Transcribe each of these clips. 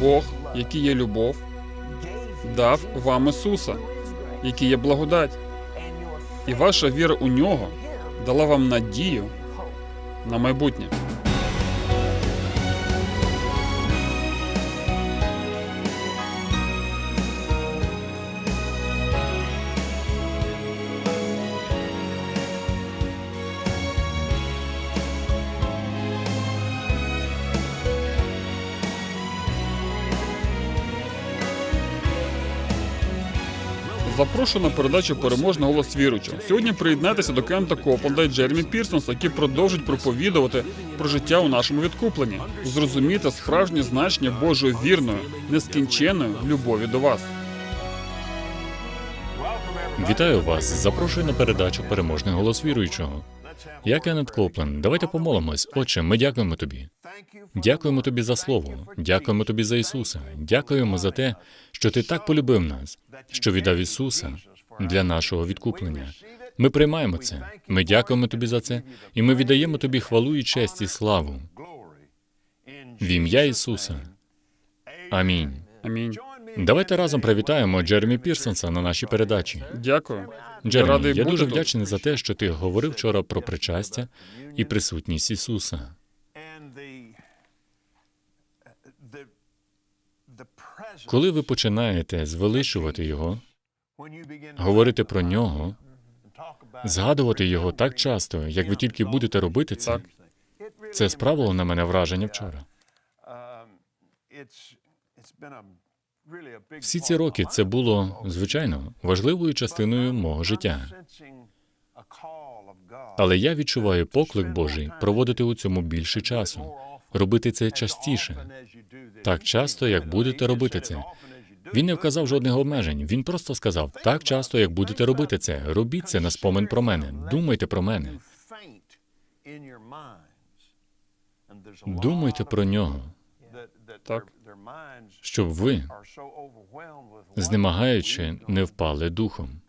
Бог, який є любов, дав вам Ісуса, який є благодать, і ваша віра у нього дала вам надію на майбутнє. На передачу Переможний голос віруючого. Сьогодні приєднайтеся до Кента Копланда і Джеремі Пірсонса, які продовжують проповідувати про життя у нашому відкупленні. Зрозуміти справжнє значення Божої вірної, нескінченної любові до вас. Вітаю вас. Запрошую на передачу Переможний голос віруючого. Я Кеннет Коплен. Давайте помолимось. Отче, ми дякуємо тобі. Дякуємо тобі за слово. Дякуємо тобі за Ісуса. Дякуємо за те, що ти так полюбив нас, що віддав Ісуса для нашого відкуплення. Ми приймаємо це. Ми дякуємо тобі за це, і ми віддаємо тобі хвалу і честь і славу в ім'я Ісуса. Амінь. Амінь. Давайте разом привітаємо Джеремі Пірсонса на нашій передачі. Дякую. Джеремі, Радий я бути дуже тут. вдячний за те, що ти говорив вчора про причастя і присутність Ісуса. Коли ви починаєте звеличувати Його, говорити про нього, згадувати його так часто, як ви тільки будете робити це, Так. це справило на мене враження вчора. Всі ці роки це було, звичайно, важливою частиною мого життя. Але я відчуваю поклик Божий проводити у цьому більше часу, робити це частіше, так часто, як будете робити це. Він не вказав жодних обмежень. Він просто сказав: так часто, як будете робити це, робіть це на спомин про мене. Думайте про мене. Думайте про нього, Так. Щоб ви, знемагаючи, не впали духом,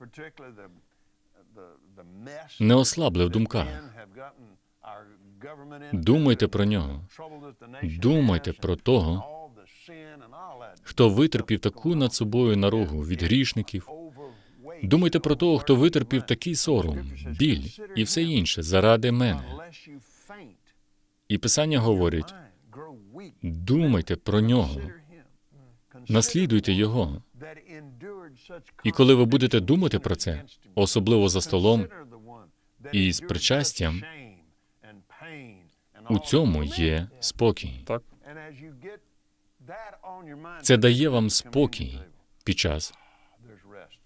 не ослабли в думках. Думайте про нього. Думайте про того, хто витерпів таку над собою наругу від грішників. Думайте про того, хто витерпів такий сором, біль і все інше заради мене. І Писання говорить: думайте про нього, наслідуйте його. І коли ви будете думати про це, особливо за столом і з причастям, у цьому є спокій. Так. Це дає вам спокій під час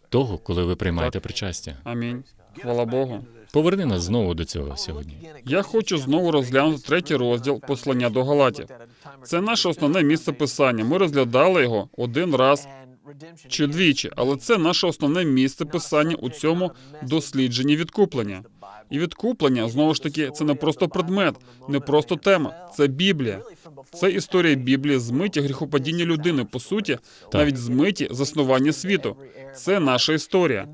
того, коли ви приймаєте причастя. Амінь. Хвала Богу. Поверни нас знову до цього сьогодні. Я хочу знову розглянути третій розділ послання до Галатів. Це наше основне місце писання. Ми розглядали його один раз чи двічі, але це наше основне місце писання у цьому дослідженні відкуплення. І відкуплення знову ж таки це не просто предмет, не просто тема. Це Біблія. Це історія Біблії змиті гріхопадіння людини. По суті, навіть змиті заснування світу. Це наша історія.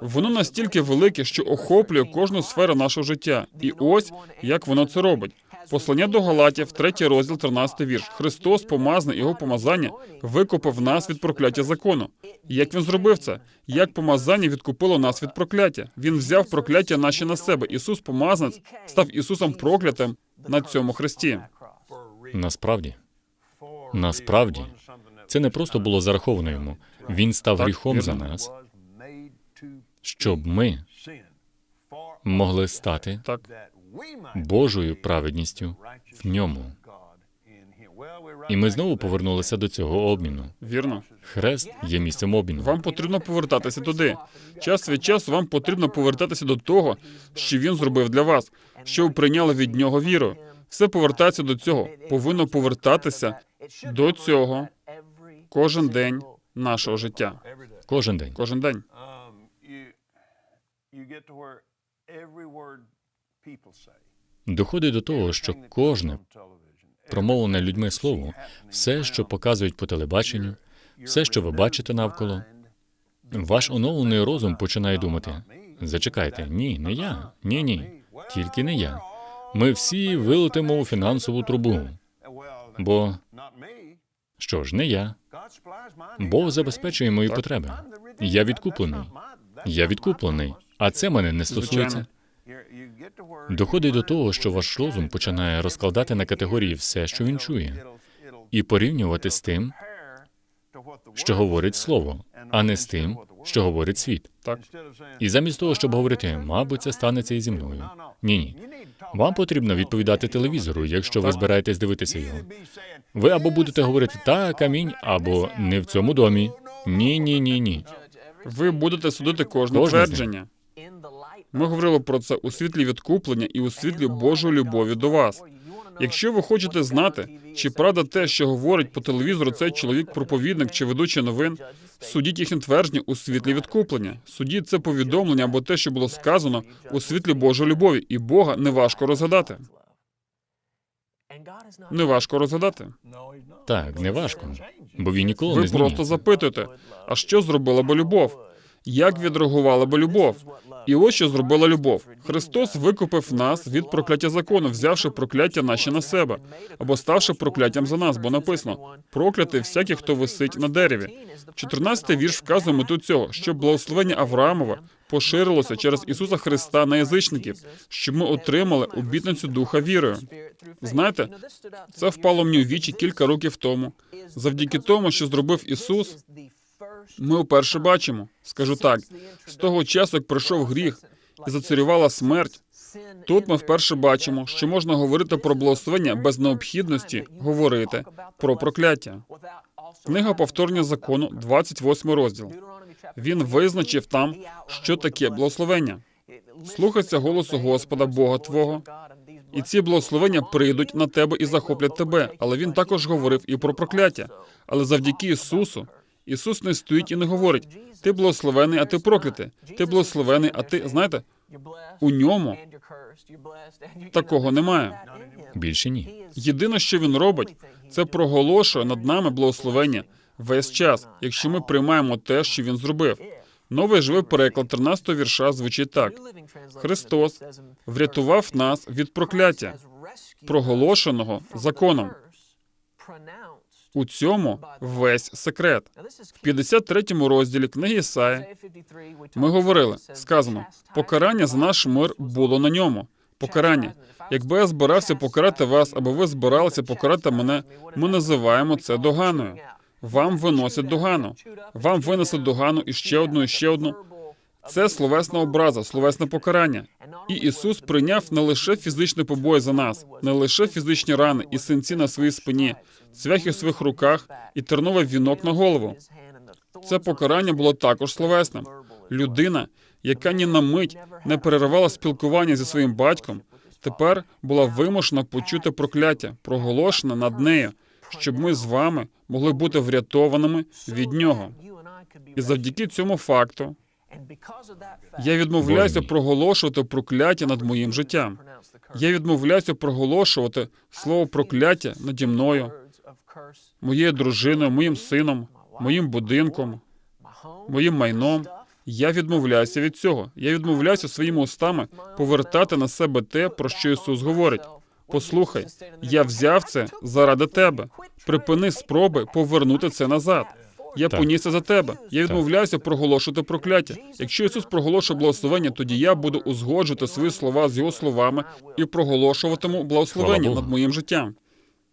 Воно настільки велике, що охоплює кожну сферу нашого життя. І ось як воно це робить. Послання до Галатів, третій розділ, 13 вірш. Христос, помазаний його помазання, викупив нас від прокляття закону. Як він зробив це? Як помазання відкупило нас від прокляття? Він взяв прокляття наші на себе. Ісус, помазанець, став Ісусом проклятим на цьому хресті. Насправді, насправді, це не просто було зараховано йому. Він став Так, гріхом за нас, щоб ми могли стати Так, Божою праведністю в ньому. І ми знову повернулися до цього обміну. вірно. Хрест є місцем обміну. Вам потрібно повертатися туди. Час від часу вам потрібно повертатися до того, що він зробив для вас, що ви прийняли від нього віру. Все повертається до цього. Повинно повертатися до цього кожен день нашого життя. Кожен день. Кожен день. Доходить до того, що кожне промовлене людьми слово, все, що показують по телебаченню, все, що ви бачите навколо, ваш оновлений розум починає думати: зачекайте, ні, не я, ні, ні, тільки не я. Ми всі вилетимо у фінансову трубу, бо Що ж, не я. Бог забезпечує мої потреби. Я відкуплений. Я відкуплений. А це мене не стосується. Доходить до того, що ваш розум починає розкладати на категорії все, що він чує, і порівнювати з тим, що говорить слово, а не з тим, що говорить світ. Так. І замість того, щоб говорити, мабуть, це станеться і зі мною. Ні, ні. Вам потрібно відповідати телевізору, якщо ви збираєтесь дивитися його. Ви або будете говорити так, амінь, або не в цьому домі. Ні, ні, ні, ні. Ви будете судити кожне Кожне з них. твердження. Ми говорили про це у світлі відкуплення і у світлі Божої любові до вас. Якщо ви хочете знати, чи правда те, що говорить по телевізору цей чоловік, проповідник чи ведучий новин, судіть їхні твердження у світлі відкуплення. Судіть це повідомлення або те, що було сказано у світлі Божої любові, і Бога не важко розгадати. Не важко розгадати. Так, не важко, бо він ніколи Ви не просто змінюється. запитуєте, а що зробила би любов? Як відреагувала би любов? І ось що зробила любов. Христос викупив нас від прокляття закону, взявши прокляття наші на себе, або ставши прокляттям за нас, бо написано проклятий всякий, хто висить на дереві. 14-й вірш вказує мету цього, щоб благословення Авраамова поширилося через Ісуса Христа на язичників, щоб ми отримали обітницю духа вірою. Знаєте, це впало мені у вічі кілька років тому. Завдяки тому, що зробив Ісус, ми вперше бачимо, скажу так, з того часу, як пройшов гріх і зацарювала смерть, тут ми вперше бачимо, що можна говорити про благословення без необхідності говорити про прокляття. Книга повторення закону, 28 розділ. Він визначив там, що таке благословення. Слухайся голосу Господа Бога Твого, і ці благословення прийдуть на тебе і захоплять тебе. Але він також говорив і про прокляття. Але завдяки Ісусу, Ісус не стоїть і не говорить: ти благословений, а ти проклятий. Ти благословений, а ти знаєте, у ньому такого немає. Більше ні. Єдине, що він робить, це проголошує над нами благословення весь час, якщо ми приймаємо те, що він зробив. Новий живий переклад 13 вірша звучить так: Христос врятував нас від прокляття, проголошеного законом. У цьому весь секрет. В 53 розділі книги Ісаї ми говорили, сказано, покарання за наш мир було на ньому. Покарання. Якби я збирався покарати вас, або ви збиралися покарати мене, ми називаємо це доганою. Вам виносять догану. Вам винесли догану і ще одну, і ще одну. Це словесна образа, словесне покарання. І Ісус прийняв не лише фізичний побой за нас, не лише фізичні рани і синці на своїй спині, цвяхи у своїх руках і терновий вінок на голову. Це покарання було також словесним. Людина, яка ні на мить не переривала спілкування зі своїм батьком, тепер була вимушена почути прокляття, проголошене над нею, щоб ми з вами могли бути врятованими від нього. І завдяки цьому факту я відмовляюся проголошувати прокляття над моїм життям. Я відмовляюся проголошувати слово прокляття наді мною, моєю дружиною, моїм сином, моїм будинком, моїм майном. Я відмовляюся від цього. Я відмовляюся своїми устами повертати на себе те, про що Ісус говорить. Послухай, я взяв це заради тебе. Припини спроби повернути це назад. Я Так. поніс це за тебе. Я відмовляюся проголошувати прокляття. Якщо Ісус проголошує благословення, тоді я буду узгоджувати свої слова з його словами і проголошуватиму благословення над моїм життям.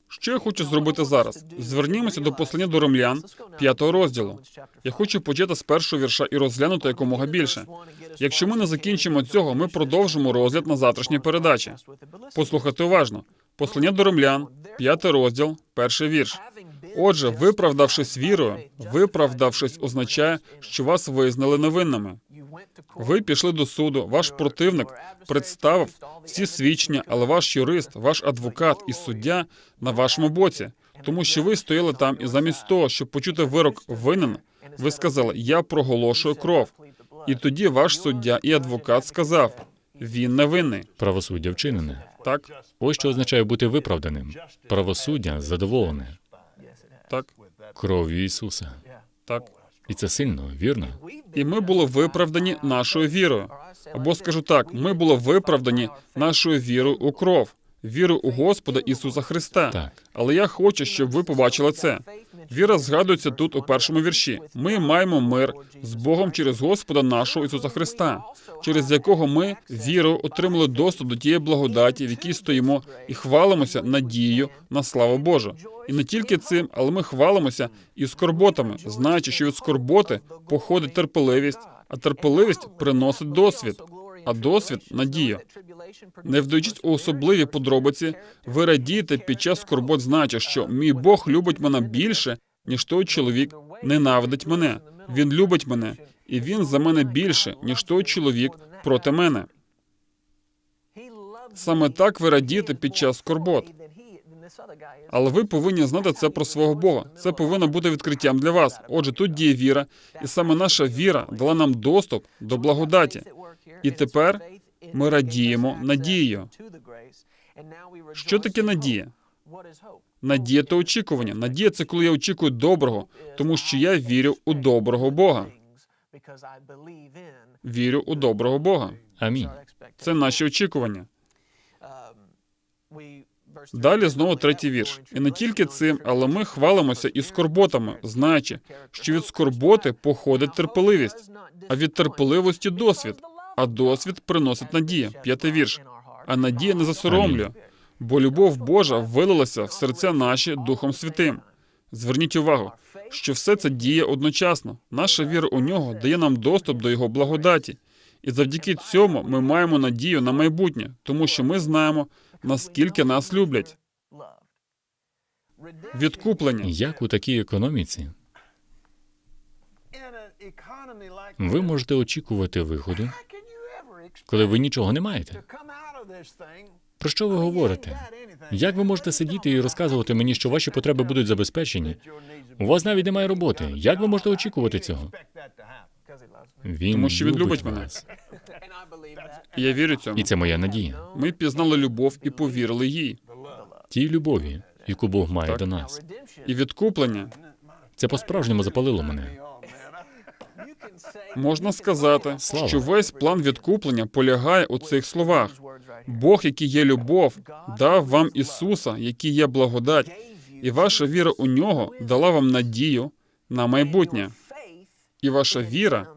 Що я хочу зробити зараз? Звернімося до послання до римлян, п'ятого розділу. Я хочу почати з першого вірша і розглянути якомога більше. Якщо ми не закінчимо цього, ми продовжимо розгляд на завтрашній передачі. Послухайте уважно. Послання до римлян, п'ятий розділ, перший вірш. Отже, виправдавшись вірою, виправдавшись означає, що вас визнали невинними. Ви пішли до суду, ваш противник представив всі свідчення, але ваш юрист, ваш адвокат і суддя на вашому боці, тому що ви стояли там, і замість того, щоб почути вирок винен, ви сказали: Я проголошую кров. І тоді ваш суддя і адвокат сказав: він невинний. Правосуддя вчинене. Так, Ось що означає бути виправданим. Правосуддя задоволене так, кров'ю Ісуса. так. І це сильно, вірно? І ми були виправдані нашою вірою. Або скажу так, ми були виправдані нашою вірою у кров, вірою у Господа Ісуса Христа. Так. Але я хочу, щоб ви побачили це. Віра згадується тут у першому вірші. Ми маємо мир з Богом через Господа нашого Ісуса Христа, через якого ми вірою отримали доступ до тієї благодаті, в якій стоїмо, і хвалимося надією на славу Божу. І не тільки цим, але ми хвалимося і скорботами, знаючи, що від скорботи походить терпеливість, а терпеливість приносить досвід, а досвід надію. Не вдаючись у особливі подробиці, ви радієте під час скорбот, знаючи, що мій Бог любить мене більше, ніж той чоловік ненавидить мене. Він любить мене, і він за мене більше, ніж той чоловік проти мене. Саме так ви радієте під час скорбот. Але ви повинні знати це про свого Бога. Це повинно бути відкриттям для вас. Отже, тут діє віра, і саме наша віра дала нам доступ до благодаті. І тепер ми радіємо надією. Що таке надія? Надія та очікування. Надія це коли я очікую доброго, тому що я вірю у доброго Бога. Вірю у доброго Бога. Амінь. Це наші очікування. Далі знову третій вірш. І не тільки цим, але ми хвалимося і скорботами, знаючи, що від скорботи походить терпеливість, а від терпеливості досвід. А досвід приносить надію. П'ятий вірш. А надія не засоромлює, бо любов Божа вилилася в серця наші Духом Святим. Зверніть увагу, що все це діє одночасно. Наша віра у нього дає нам доступ до його благодаті. І завдяки цьому ми маємо надію на майбутнє, тому що ми знаємо, наскільки нас люблять. Відкуплення. Як у такій економіці ви можете очікувати виходу, коли ви нічого не маєте? Про що ви говорите? Як ви можете сидіти і розказувати мені, що ваші потреби будуть забезпечені? У вас навіть немає роботи. Як ви можете очікувати цього? Він Тому що він любить мене. Я вірю цьому. І це моя надія. Ми пізнали любов і повірили їй. Тій любові, яку Бог має Так. до нас. І відкуплення Це по-справжньому запалило мене. Можна сказати, що весь план відкуплення полягає у цих словах. Бог, який є любов, дав вам Ісуса, який є благодать, і ваша віра у нього дала вам надію на майбутнє. І ваша віра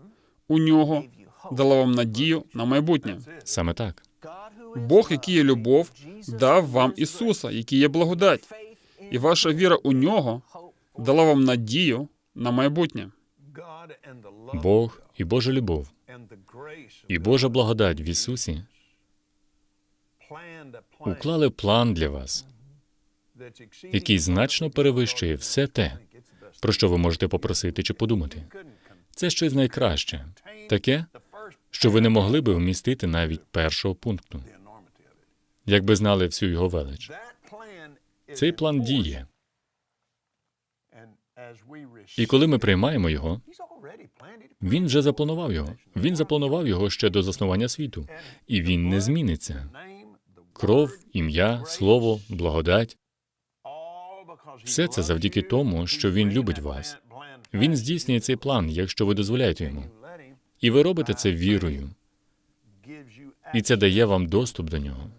у нього дала вам надію на майбутнє. Саме так. Бог, який є любов, дав вам Ісуса, який є благодать, і ваша віра у нього дала вам надію на майбутнє. Бог і Божа любов, і Божа благодать в Ісусі уклали план для вас, який значно перевищує все те, про що ви можете попросити чи подумати. Це щось найкраще, таке, що ви не могли би вмістити навіть першого пункту, якби знали всю його велич. Цей план діє, і коли ми приймаємо його, він вже запланував його. Він запланував його ще до заснування світу, і він не зміниться. Кров, ім'я, слово, благодать все це завдяки тому, що він любить вас. Він здійснює цей план, якщо ви дозволяєте йому. І ви робите це вірою, і це дає вам доступ до нього.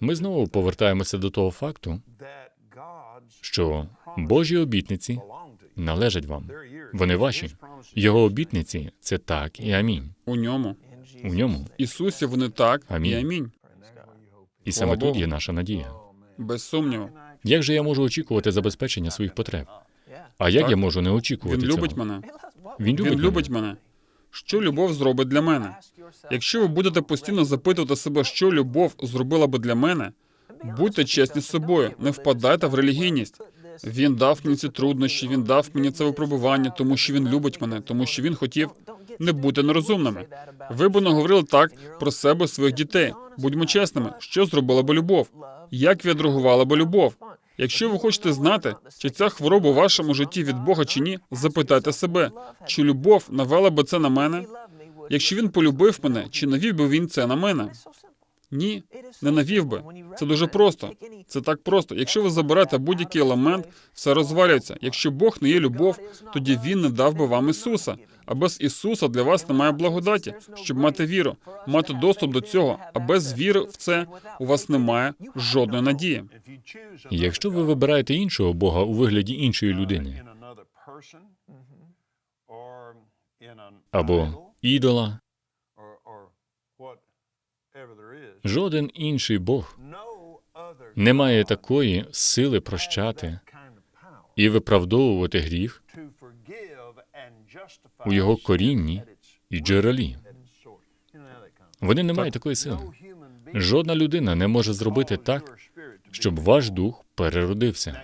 Ми знову повертаємося до того факту, що Божі обітниці належать вам. Вони ваші. Його обітниці це так і амінь. У ньому. У ньому. Ісусі вони так Амінь. і амінь. І саме тут є наша надія. Без сумніву. Як же я можу очікувати забезпечення своїх потреб? А як Так. я можу не очікувати Він любить цього? мене. Він любить, Він мене. любить мене. Що любов зробить для мене? Якщо ви будете постійно запитувати себе, що любов зробила би для мене, будьте чесні з собою, не впадайте в релігійність. Він дав мені ці труднощі, він дав мені це випробування, тому що він любить мене, тому що він хотів не бути нерозумними. Ви б не говорили так про себе своїх дітей. Будьмо чесними, що зробила би любов? Як відреагувала би любов? Якщо ви хочете знати, чи ця хвороба у вашому житті від Бога чи ні, запитайте себе, чи любов навела би це на мене? Якщо він полюбив мене, чи навів би він це на мене? Ні, не навів би. Це дуже просто. Це так просто. Якщо ви заберете будь-який елемент, все розвалюється. Якщо Бог не є любов, тоді він не дав би вам Ісуса. А без Ісуса для вас немає благодаті, щоб мати віру, мати доступ до цього. А без віри в це у вас немає жодної надії. Якщо ви вибираєте іншого Бога у вигляді іншої людини або ідола, жоден інший Бог не має такої сили прощати і виправдовувати гріх у його корінні і джерелі. Вони не мають такої сили. Жодна людина не може зробити так, щоб ваш дух переродився.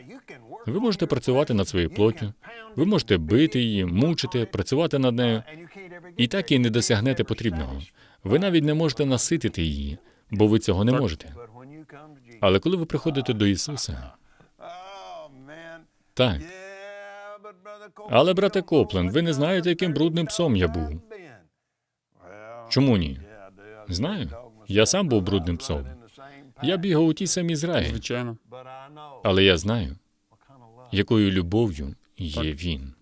Ви можете працювати над своєю плоттю, ви можете бити її, мучити, працювати над нею, і так і не досягнете потрібного. Ви навіть не можете наситити її, бо ви цього не можете. Але коли ви приходите до Ісуса, так, Але, брате Коплен, ви не знаєте, яким брудним псом я був. чому ні? Знаю. Я сам був брудним псом. Я бігав у тій самій зраї, Звичайно, але я знаю, якою любов'ю є він.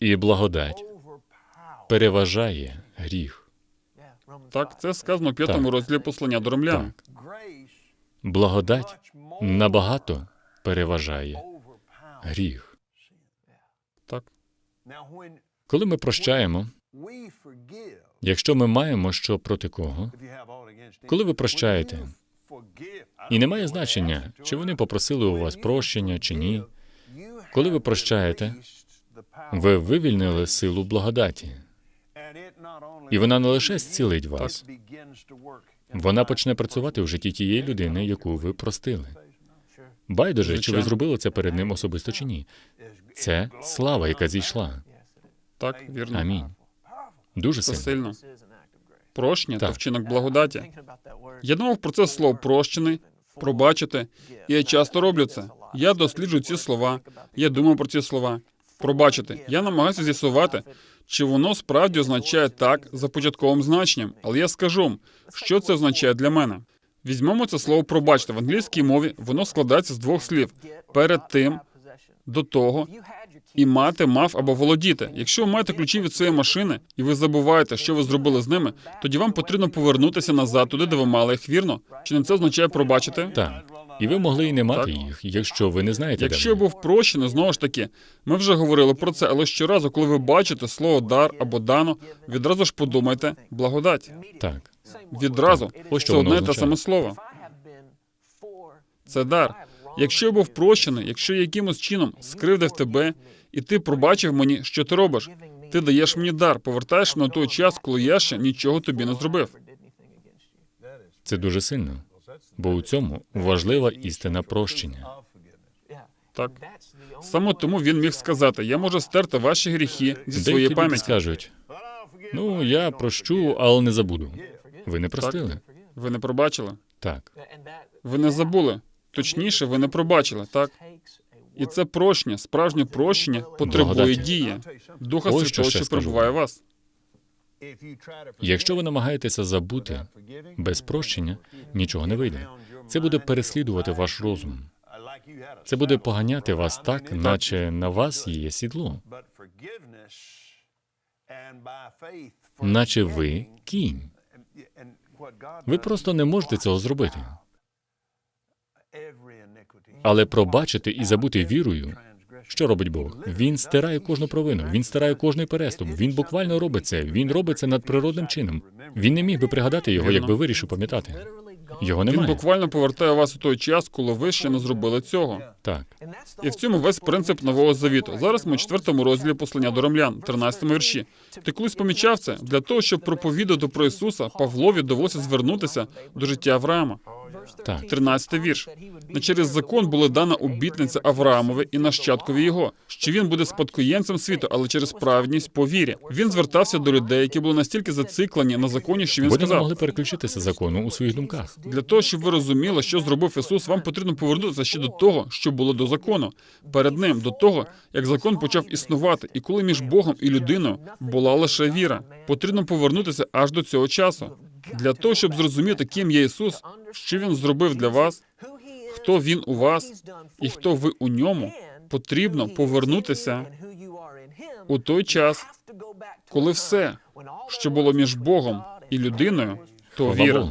І благодать переважає гріх. Так це сказано в п'ятому розділі послання до ромлян. Благодать набагато переважає гріх. Так, Коли ми прощаємо, якщо ми маємо що проти кого, коли ви прощаєте, і немає значення, чи вони попросили у вас прощення чи ні, коли ви прощаєте, ви вивільнили силу благодаті, і вона не лише зцілить вас, вона почне працювати в житті тієї людини, яку ви простили. Байдуже, чи ви зробили це перед ним особисто чи ні. Це слава, яка зійшла. так, вірно. Амінь. Дуже Це сильно. Прощення та вчинок благодаті. Я думав про це слово прощений, пробачити, і я часто роблю це. Я досліджую ці слова, я думаю про ці слова. Пробачити. Я намагаюся з'ясувати, чи воно справді означає так за початковим значенням, але я скажу, що це означає для мене. Візьмемо це слово пробачте в англійській мові. Воно складається з двох слів: перед тим, до того і мати, мав або володіти. Якщо ви маєте ключі від своєї машини і ви забуваєте, що ви зробили з ними, тоді вам потрібно повернутися назад туди, де ви мали їх вірно. Чи не це означає пробачити? Так. І ви могли і не мати Так. їх, якщо ви не знаєте, Якщо де я був прощений, знову ж таки, ми вже говорили про це, але щоразу, коли ви бачите слово дар або дано, відразу ж подумайте благодать. Так. Відразу Ось що це одне те саме слово. Це дар. Якщо я був прощений, якщо я якимось чином скривдив тебе, і ти пробачив мені, що ти робиш, ти даєш мені дар, повертаєш на той час, коли я ще нічого тобі не зробив. Це дуже сильно, бо у цьому важлива істина прощення. Так саме тому він міг сказати: я можу стерти ваші гріхи зі своєї Деякі люди пам'яті. скажуть: ну я прощу, але не забуду. Ви не простили? Ви не пробачили? Так. Ви не забули. Точніше, ви не пробачили, так? І це прощення, справжнє прощення потребує дії Духа Ось що Святого, що перебуває вас. Якщо ви намагаєтеся забути без прощення, нічого не вийде. Це буде переслідувати ваш розум. Це буде поганяти вас так, наче на вас є сідло, наче ви кінь. Ви просто не можете цього зробити. Але пробачити і забути вірою, що робить Бог? Він стирає кожну провину, він стирає кожний переступ. Він буквально робить це. Він робить це надприродним чином. Він не міг би пригадати його, якби вирішив пам'ятати. Його Він буквально повертає вас у той час, коли ви ще не зробили цього. Так. І в цьому весь принцип нового завіту. Зараз ми у четвертому розділі послання до ромлян, 13 вірші. Ти колись помічав це для того, щоб проповідати про Ісуса, Павлові довелося звернутися до життя Авраама. Так. 13 вірш. Не через закон була дана обітниця Авраамові і нащадкові його, що він буде спадкоємцем світу, але через праведність по вірі. Він звертався до людей, які були настільки зациклені на законі, що він не сказав: могли переключитися закону у своїх думках. для того, щоб ви розуміли, що зробив Ісус, вам потрібно повернутися ще до того, що було до закону. Перед ним, до того, як закон почав існувати, і коли між Богом і людиною була лише віра. Потрібно повернутися аж до цього часу. Для того, щоб зрозуміти, ким є Ісус, що Він зробив для вас, хто Він у вас і хто ви у ньому, потрібно повернутися У той час, коли все, що було між Богом і людиною, то віра.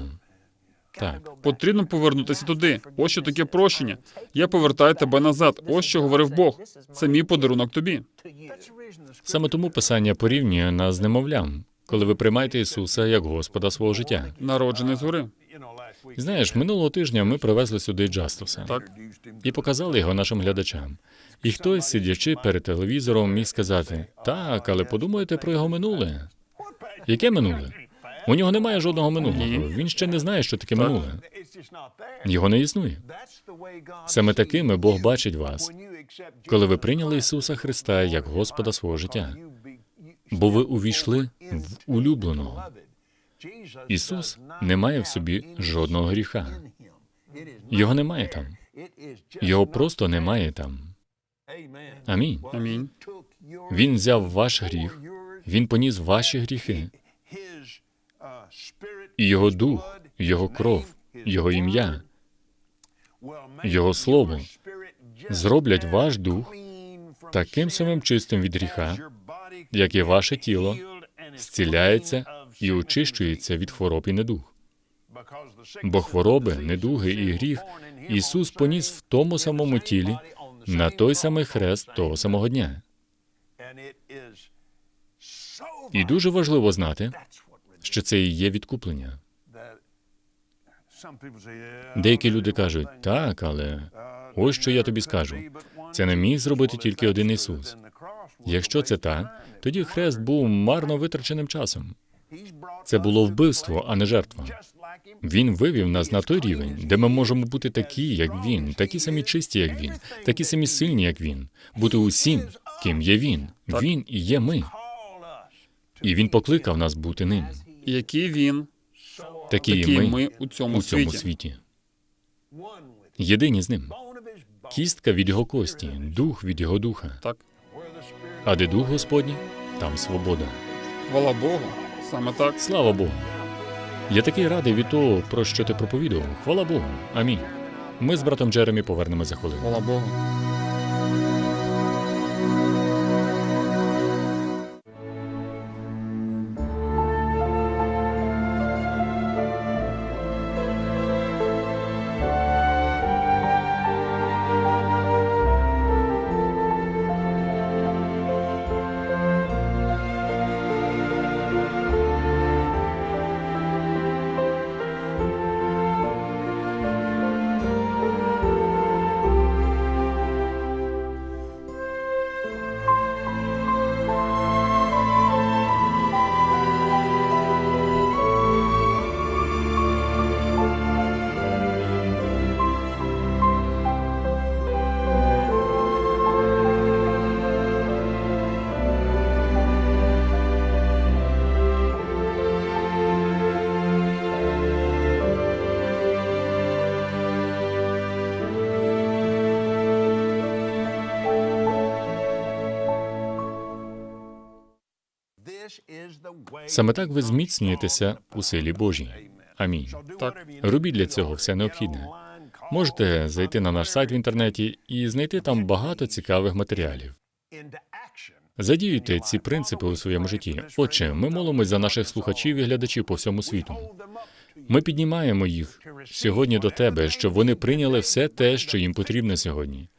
Так, Потрібно повернутися туди. Ось що таке прощення. Я повертаю тебе назад. Ось що говорив Бог. Це мій подарунок тобі. саме тому писання порівнює нас з немовлям, коли ви приймаєте Ісуса як Господа свого життя. Народжений згори. Знаєш, минулого тижня ми привезли сюди Джастуса Так, і показали його нашим глядачам. І хтось, сидячи перед телевізором, міг сказати: так, але подумайте про його минуле. Яке минуле? У нього немає жодного минулого. Він ще не знає, що таке минуле. Його не існує. Саме такими Бог бачить вас, Коли ви прийняли Ісуса Христа як Господа свого життя, бо ви увійшли в улюбленого. Ісус не має в собі жодного гріха. Його немає там. Його просто немає там. Амінь. амінь. Він взяв ваш гріх, він поніс ваші гріхи, і його дух, його кров, його ім'я, його слово зроблять ваш дух таким самим чистим від гріха, як і ваше тіло зціляється і очищується від хвороб і недуг. Бо хвороби, недуги і гріх Ісус поніс в тому самому тілі на той самий хрест того самого дня. І дуже важливо знати, що це і є відкуплення. Деякі люди кажуть, так, але ось що я тобі скажу. Це не міг зробити тільки один Ісус. Якщо це так, тоді хрест був марно витраченим часом. Це було вбивство, а не жертва. Він вивів нас на той рівень, де ми можемо бути такі, як він, такі самі чисті, як він, такі самі сильні, як він, бути усім, ким є він. Він і є ми. І він покликав нас бути ним, Який він, такі такі ми, ми у цьому у цьому світі. світі. Єдині з ним. Кістка від його кості, дух від його духа. Так, А де дух Господній, там свобода. хвала Богу. Саме так. Слава Богу. Я такий радий від того, про що ти проповідував. Хвала Богу. Амінь. Ми з братом Джеремі повернемо за хвилину. Хвала Богу. Саме так ви зміцнюєтеся у силі Божій. Амінь. Так. Робіть для цього все необхідне. Можете зайти на наш сайт в інтернеті і знайти там багато цікавих матеріалів. Задіюйте ці принципи у своєму житті. Отже, ми молимось за наших слухачів і глядачів по всьому світу. Ми піднімаємо їх сьогодні до тебе, щоб вони прийняли все те, що їм потрібно сьогодні,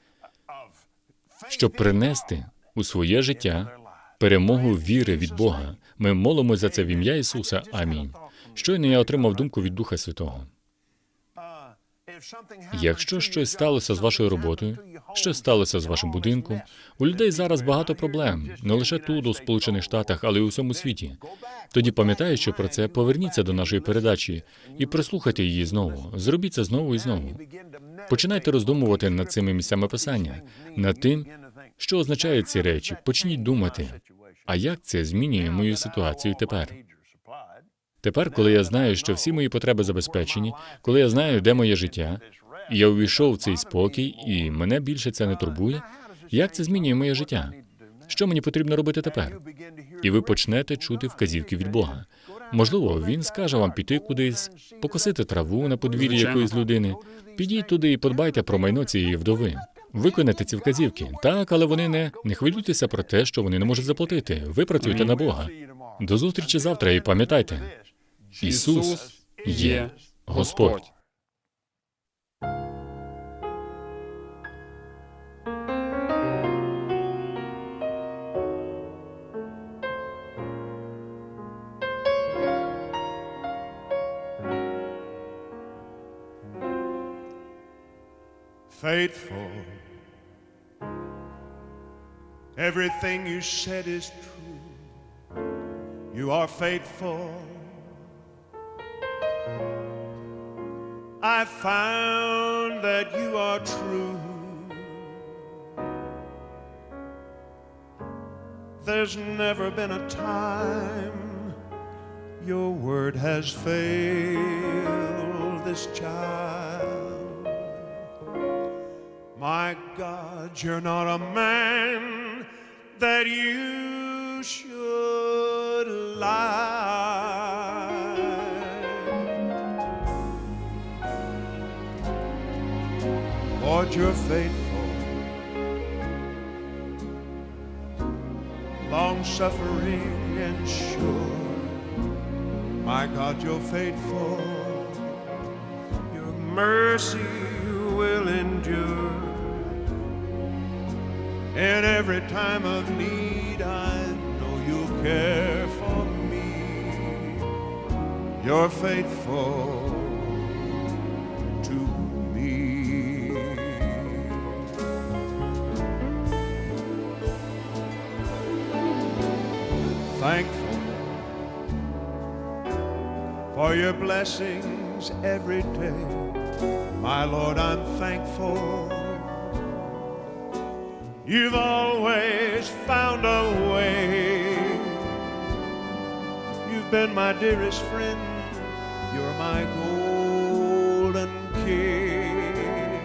щоб принести у своє життя перемогу віри від Бога. Ми молимось за це в ім'я Ісуса. Амінь. Щойно я отримав думку від Духа Святого. Якщо щось сталося з вашою роботою, щось сталося з вашим будинком, у людей зараз багато проблем, не лише тут, у Сполучених Штатах, але й у всьому світі. Тоді, пам'ятаючи про це, поверніться до нашої передачі і прислухайте її знову. Зробіть це знову і знову. Починайте роздумувати над цими місцями писання, над тим, що означають ці речі. Почніть думати, а як це змінює мою ситуацію тепер? Тепер, коли я знаю, що всі мої потреби забезпечені, коли я знаю, де моє життя, і я увійшов в цей спокій, і мене більше це не турбує, як це змінює моє життя? Що мені потрібно робити тепер? І ви почнете чути вказівки від Бога. Можливо, він скаже вам піти кудись, покосити траву на подвір'ї якоїсь людини. Підіть туди і подбайте про майно цієї вдови. Виконайте ці вказівки. Так, але вони не, не хвилюйтеся про те, що вони не можуть заплатити. Ви працюєте на Бога. До зустрічі завтра і пам'ятайте, Ісус є Господь. faithful. Everything you said is true. You are faithful. I found that you are true. There's never been a time your word has failed this child. My God, you're not a man that you should lie. Lord, you're faithful, long suffering and sure. My God, you're faithful, your mercy will endure. In every time of need, I know you'll care for me. You're faithful to me. Thankful for your blessings every day. My Lord, I'm thankful. You've always found a way. You've been my dearest friend. You're my golden king.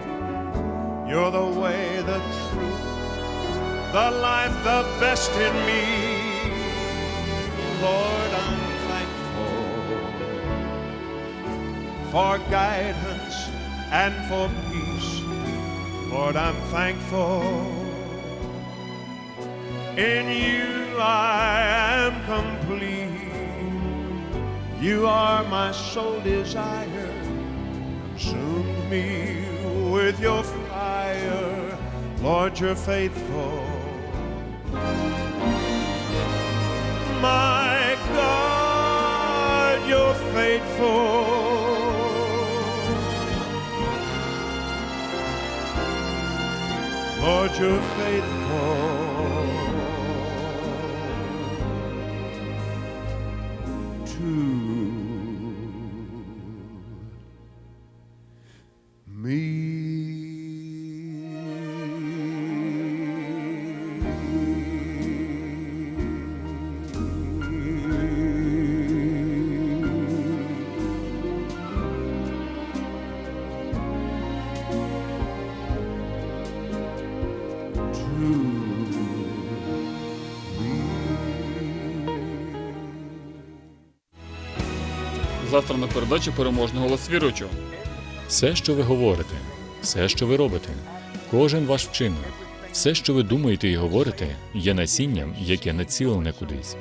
You're the way, the truth, the life, the best in me. Lord, I'm thankful for guidance and for peace. Lord, I'm thankful. In you I am complete. You are my sole desire. Consume me with your fire. Lord, you're faithful. My God, you're faithful. Lord, you're faithful Завтра на передачі переможний голос віруючого. Все, що ви говорите, все, що ви робите, кожен ваш вчинок, все, що ви думаєте і говорите, є насінням, яке націлене кудись.